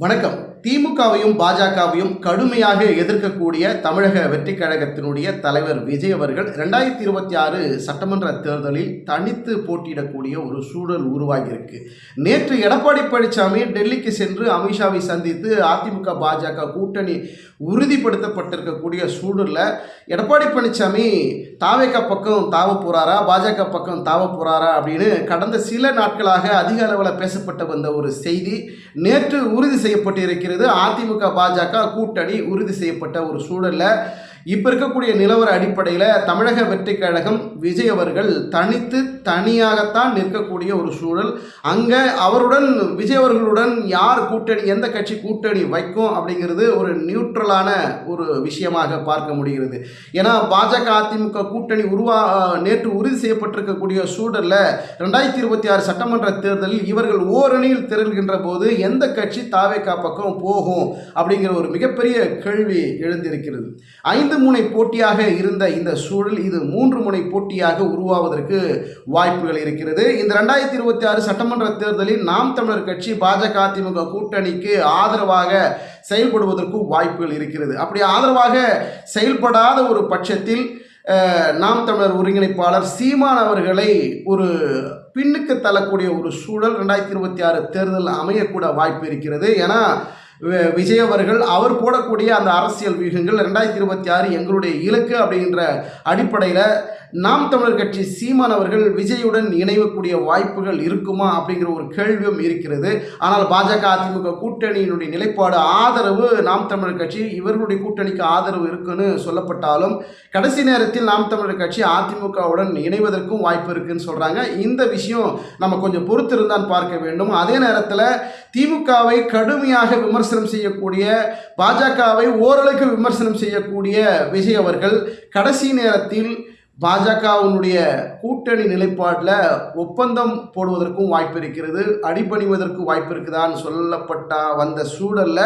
வணக்கம். திமுகவையும் பாஜகவையும் கடுமையாக எதிர்க்கக்கூடிய தமிழக வெற்றி கழகத்தினுடைய தலைவர் விஜய் அவர்கள் ரெண்டாயிரத்தி இருபத்தி ஆறு சட்டமன்ற தேர்தலில் தனித்து போட்டியிடக்கூடிய ஒரு சூழல் உருவாகியிருக்கு. நேற்று எடப்பாடி பழனிசாமி டெல்லிக்கு சென்று அமித்ஷாவை சந்தித்து அதிமுக பாஜக கூட்டணி உறுதிப்படுத்தப்பட்டிருக்கக்கூடிய சூழலில் எடப்பாடி பழனிசாமி தாவேக்கா பக்கம் தாவ போகிறாரா பாஜக பக்கம் தாவ போகிறாரா அப்படின்னு கடந்த சில நாட்களாக அதிக அளவில் பேசப்பட்டு வந்த ஒரு செய்தி. நேற்று உறுதி செய்யப்பட்டிருக்கிறது. அதிமுக பாஜக கூட்டணி உறுதி செய்யப்பட்ட ஒரு சூழலில் இப்போ இருக்கக்கூடிய நிலவர அடிப்படையில் தமிழக வெற்றி கழகம் விஜய் அவர்கள் தனித்து தனியாகத்தான் நிற்கக்கூடிய ஒரு சூழல். அங்கே அவருடன் விஜய் அவர்களுடன் யார் கூட்டணி எந்த கட்சி கூட்டணி வைக்கும் அப்படிங்கிறது ஒரு நியூட்ரலான ஒரு விஷயமாக பார்க்க முடிகிறது. ஏன்னா பாஜக அதிமுக கூட்டணி உருவா நேற்று உறுதி செய்யப்பட்டிருக்கக்கூடிய சூழலில் ரெண்டாயிரத்தி இருபத்தி ஆறு சட்டமன்ற தேர்தலில் இவர்கள் ஓரணியில் திரள்கின்ற போது எந்த கட்சி தாவேக்கா பக்கம் போகும் அப்படிங்கிற ஒரு மிகப்பெரிய கேள்வி எழுந்திருக்கிறது. ஐந்து முனை போட்டியாக இருந்த இந்த சூழல் இது மூன்று முனை போட்டியாக உருவாவதற்கு வாய்ப்புகள் இருக்கிறது. இந்த ரெண்டாயிரத்தி இருபத்தி ஆறு சட்டமன்ற தேர்தலில் நாம் தமிழர் கட்சி பாஜக அதிமுக கூட்டணிக்கு ஆதரவாக செயல்படுவதற்கும் வாய்ப்புகள் இருக்கிறது. அப்படி ஆதரவாக செயல்படாத ஒரு பட்சத்தில் நாம் தமிழர் ஒருங்கிணைப்பாளர் சீமான் அவர்களை ஒரு பின்னுக்கு தள்ளக்கூடிய ஒரு சூழல் ரெண்டாயிரத்தி இருபத்தி ஆறு தேர்தல் அமையக்கூட வாய்ப்பு இருக்கிறது. ஏன்னா விஜய் அவர்கள் அவர் போடக்கூடிய அந்த அரசியல் வியூகங்கள் ரெண்டாயிரத்தி இருபத்தி ஆறு எங்களுடைய இலக்கு அப்படின்ற அடிப்படையில் நாம் தமிழர் கட்சி சீமான் அவர்கள் விஜயுடன் இணையக்கூடிய வாய்ப்புகள் இருக்குமா அப்படிங்கிற ஒரு கேள்வியும் இருக்கிறது. ஆனால் பாஜக அதிமுக கூட்டணியினுடைய நிலைப்பாடு ஆதரவு நாம் தமிழர் கட்சி இவர்களுடைய கூட்டணிக்கு ஆதரவு இருக்குன்னு சொல்லப்பட்டாலும் கடைசி நேரத்தில் நாம் தமிழர் கட்சி அதிமுகவுடன் இணைவதற்கும் வாய்ப்பு இருக்குன்னு சொல்கிறாங்க இந்த விஷயம் நம்ம கொஞ்சம் பொறுத்திருந்தான் பார்க்க வேண்டும். அதே நேரத்தில் திமுகவை கடுமையாக விமர்சனம் செய்யக்கூடிய பாஜகவை ஓரளவுக்கு விமர்சனம் செய்யக்கூடிய விஜய் அவர்கள் கடைசி நேரத்தில் பாஜகவினுடைய கூட்டணி நிலைப்பாட்டில் ஒப்பந்தம் போடுவதற்கும் வாய்ப்பு இருக்கிறது அடிபணிவதற்கும் வாய்ப்பு இருக்குதான்னு சொல்லப்பட்ட வந்த சூழலில்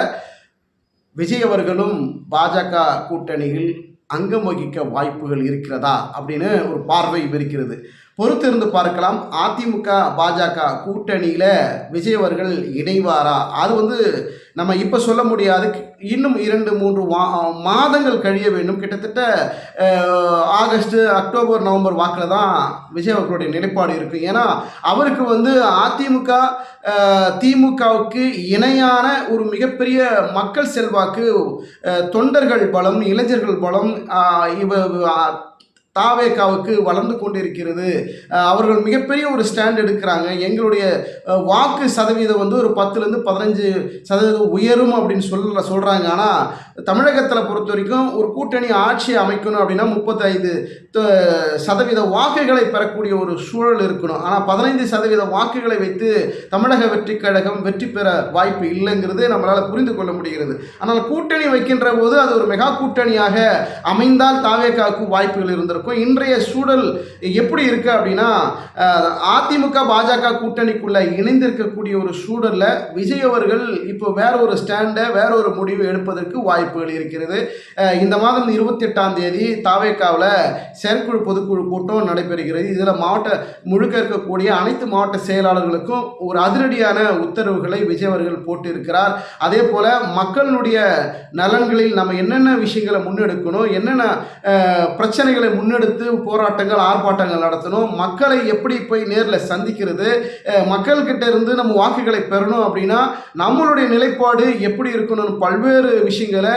விஜய் அவர்களும் பாஜக கூட்டணியில் அங்கம் வகிக்க வாய்ப்புகள் இருக்கிறதா அப்படின்னு ஒரு பார்வை இருக்கிறது பொறுத்திருந்து பார்க்கலாம். அதிமுக பாஜக கூட்டணியில் விஜய் அவர்கள் இணைவாரா? அது வந்து நம்ம இப்போ சொல்ல முடியாது. இன்னும் இரண்டு மூன்று வா மாதங்கள் கழிய வேண்டும். கிட்டத்தட்ட ஆகஸ்ட்டு ஆகஸ்ட் அக்டோபர் நவம்பர் வாக்கில் தான் விஜய் அவர்களுடைய நிலைப்பாடு இருக்குது ஏன்னா அவருக்கு வந்து அதிமுக திமுகவுக்கு இணையான ஒரு மிகப்பெரிய மக்கள் செல்வாக்கு தொண்டர்கள் பலம் இளைஞர்கள் பலம் இவ அஹ், தாவேகாவுக்கு வளர்ந்து கொண்டிருக்கிறது. அவர்கள் மிகப்பெரிய ஒரு ஸ்டாண்ட் எடுக்கிறாங்க. எங்களுடைய வாக்கு சதவீதம் வந்து ஒரு பத்துலேருந்து பதினஞ்சு சதவீதம் உயரும் அப்படின்னு சொல்ல சொல்கிறாங்க ஆனால் தமிழகத்தில் பொறுத்த வரைக்கும் ஒரு கூட்டணி ஆட்சி அமைக்கணும் அப்படின்னா முப்பத்தைந்து சதவீத வாக்குகளை பெறக்கூடிய ஒரு சூழல் இருக்கணும். ஆனால் பதினைந்து சதவீத வாக்குகளை வைத்து தமிழக வெற்றி கழகம் வெற்றி பெற வாய்ப்பு இல்லைங்கிறது நம்மளால் புரிந்து கொள்ள முடிகிறது. ஆனால் கூட்டணி வைக்கின்ற போது அது ஒரு மெகா கூட்டணியாக அமைந்தால் தாவேக்காவுக்கு வாய்ப்புகள் இருந்திருக்கும். இன்றைய சூழல் எப்படி இருக்குது அப்படின்னா அதிமுக பாஜக கூட்டணிக்குள்ளே இணைந்திருக்கக்கூடிய ஒரு சூழலில் விஜய் அவர்கள் இப்போ வேற ஒரு ஸ்டாண்டை வேற ஒரு முடிவு எடுப்பதற்கு வாய்ப்புகள் இருக்கிறது. இந்த மாதம் இருபத்தி எட்டாம் தேதி தாவேக்காவில் செயற்குழு பொதுக்குழு கூட்டம் நடைபெறுகிறது. இதில் மாவட்ட முழுக்க இருக்கக்கூடிய அனைத்து மாவட்ட செயலாளர்களுக்கும் ஒரு அதிரடியான உத்தரவுகளை விஜய் அவர்கள் போட்டிருக்கிறார். அதே போல மக்களுடைய நலன்களில் நம்ம என்னென்ன விஷயங்களை முன்னெடுக்கணும் என்னென்ன பிரச்சனைகளை பிரச்சனைகளை முன்னெடுத்து போராட்டங்கள் ஆர்ப்பாட்டங்கள் நடத்தணும். மக்களை எப்படி போய் நேரில் சந்திக்கிறது? மக்கள்கிட்ட இருந்து நம்ம வாக்குகளை பெறணும் அப்படின்னா நம்மளுடைய நிலைப்பாடு எப்படி இருக்கணும்னு பல்வேறு விஷயங்களை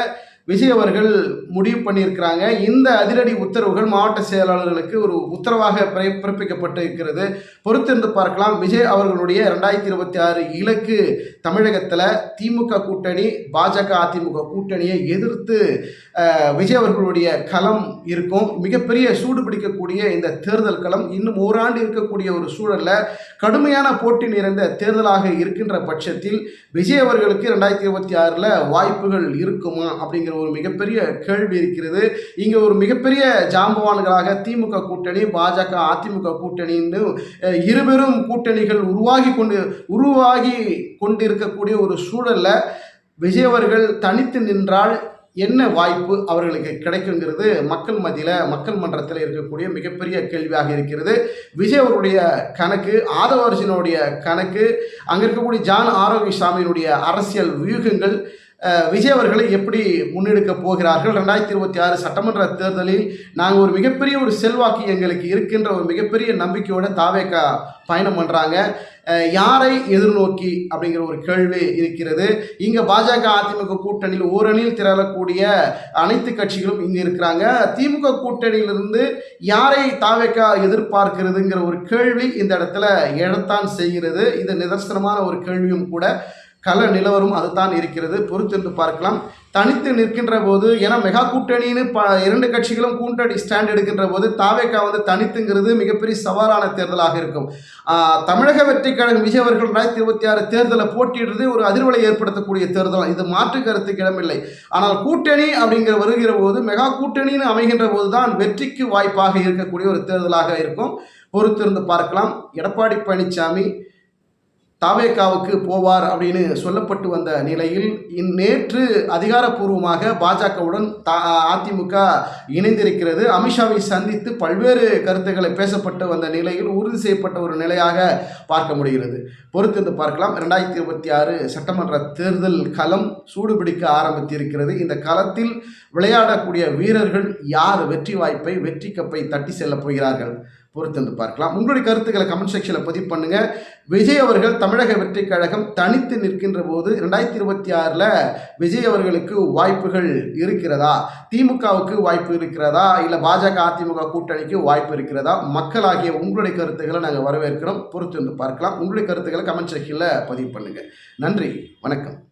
விஜய் அவர்கள் முடிவு பண்ணியிருக்கிறாங்க. இந்த அதிரடி உத்தரவுகள் மாவட்ட செயலாளர்களுக்கு ஒரு உத்தரவாக பிற- பிறப்பிக்கப்பட்டு இருக்கிறது பொறுத்திருந்து பார்க்கலாம். விஜய் அவர்களுடைய ரெண்டாயிரத்தி இருபத்தி ஆறு இலக்கு தமிழகத்தில் திமுக கூட்டணி பாஜக அதிமுக கூட்டணியை எதிர்த்து விஜய் அவர்களுடைய களம் இருக்கும். மிகப்பெரிய சூடு பிடிக்கக்கூடிய இந்த தேர்தல் களம் இன்னும் ஓராண்டு இருக்கக்கூடிய ஒரு சூழலில் கடுமையான போட்டி நிறைந்த தேர்தலாக இருக்கின்ற பட்சத்தில் விஜய் அவர்களுக்கு ரெண்டாயிரத்தி இருபத்தி ஆறில் வாய்ப்புகள் இருக்குமா அப்படிங்கிற ஒரு மிகப்பெரிய கேள்வி இருக்கிறது. இங்கே ஒரு மிகப்பெரிய ஜாம்பவான்களாக திமுக கூட்டணி பாஜக அதிமுக கூட்டணின்னு இருபெரும் கூட்டணிகள் உருவாகி கொண்டு உருவாகி கொண்டிருக்கக்கூடிய ஒரு சூழல்ல விஜய் அவர்கள் தனித்து நின்றால் என்ன வாய்ப்பு அவர்களுக்கு கிடைக்குங்கிறது மக்கள் மத்தியில் மக்கள் மன்றத்தில் இருக்கக்கூடிய மிகப்பெரிய கேள்வியாக இருக்கிறது. விஜய் அவருடைய கணக்கு ஆதவ அர்ஜுனுடைய கணக்கு அங்கே இருக்கக்கூடிய ஜான் ஆரோக்கியசாமியினுடைய அரசியல் வியூகங்கள் விஜய் அவர்களை எப்படி முன்னெடுக்க போகிறார்கள்? ரெண்டாயிரத்தி இருபத்தி ஆறு சட்டமன்ற தேர்தலில் நாங்கள் ஒரு மிகப்பெரிய ஒரு செல்வாக்கு எங்களுக்கு இருக்கின்ற ஒரு மிகப்பெரிய நம்பிக்கையோட தாவேக்கா பயணம் பண்ணுறாங்க யாரை எதிர்நோக்கி அப்படிங்கிற ஒரு கேள்வி இருக்கிறது. இங்கே பாஜக அதிமுக கூட்டணியில் ஓரணியில் திரளக்கூடிய அனைத்து கட்சிகளும் இங்கே இருக்கிறாங்க. திமுக கூட்டணியிலிருந்து யாரை தாவேக்கா எதிர்பார்க்கிறதுங்கிற ஒரு கேள்வி இந்த இடத்துல எழத்தான் செய்கிறது. இது நிதர்சனமான ஒரு கேள்வியும் கூட. கள நிலவரம் அதுதான் இருக்கிறது. பொறுத்திருந்து பார்க்கலாம். தனித்து நிற்கின்ற போது ஏன்னா மெகா கூட்டணின்னு ப இரண்டு கட்சிகளும் கூட்டணி ஸ்டாண்ட் எடுக்கின்ற போது தாவேக்கா வந்து தனித்துங்கிறது மிகப்பெரிய சவாலான தேர்தலாக இருக்கும். தமிழக வெற்றி கழகம் விஜய் அவர்கள் ரெண்டாயிரத்தி இருபத்தி ஆறு தேர்தலை போட்டியிடுறது ஒரு அதிர்வலை ஏற்படுத்தக்கூடிய தேர்தல். இது மாற்று கருத்துக்கு இடமில்லை. ஆனால் கூட்டணி அப்படிங்கிற வருகிற போது மெகா கூட்டணின்னு அமைகின்ற போது தான் வெற்றிக்கு வாய்ப்பாக இருக்கக்கூடிய ஒரு தேர்தலாக இருக்கும். பொறுத்திருந்து பார்க்கலாம். எடப்பாடி பழனிசாமி தாவேக்காவுக்கு போவார் அப்படின்னு சொல்லப்பட்டு வந்த நிலையில் நேற்று அதிகாரப்பூர்வமாக பாஜகவுடன் தா அதிமுக இணைந்திருக்கிறது. அமித்ஷாவை சந்தித்து பல்வேறு கருத்துக்களை பேசப்பட்டு வந்த நிலையில் உறுதி செய்யப்பட்ட ஒரு நிலையாக பார்க்க முடிகிறது. பொறுத்திருந்து பார்க்கலாம். ரெண்டாயிரத்தி இருபத்தி ஆறு சட்டமன்ற தேர்தல் களம் சூடுபிடிக்க ஆரம்பித்திருக்கிறது. இந்த களத்தில் விளையாடக்கூடிய வீரர்கள் யார்? வெற்றி வாய்ப்பை வெற்றி கப்பை தட்டி செல்லப் போகிறார்கள். பொறுத்து வந்து பார்க்கலாம். உங்களுடைய கருத்துக்களை கமெண்ட் செக்ஷனில் பதிவு பண்ணுங்க. விஜய் அவர்கள் தமிழக வெற்றி கழகம் தனித்து நிற்கின்ற போது ரெண்டாயிரத்தி இருபத்தி ஆறில் விஜய் அவர்களுக்கு வாய்ப்புகள் இருக்கிறதா? திமுகவுக்கு வாய்ப்பு இருக்கிறதா? இல்லை பாஜக அதிமுக கூட்டணிக்கு வாய்ப்பு இருக்கிறதா? மக்களாகிய உங்களுடைய கருத்துக்களை நாங்கள் வரவேற்கிறோம். பொறுத்து வந்து பார்க்கலாம். உங்களுடைய கருத்துக்களை கமெண்ட் செக்ஷனில் பதிவு பண்ணுங்க. நன்றி. வணக்கம்.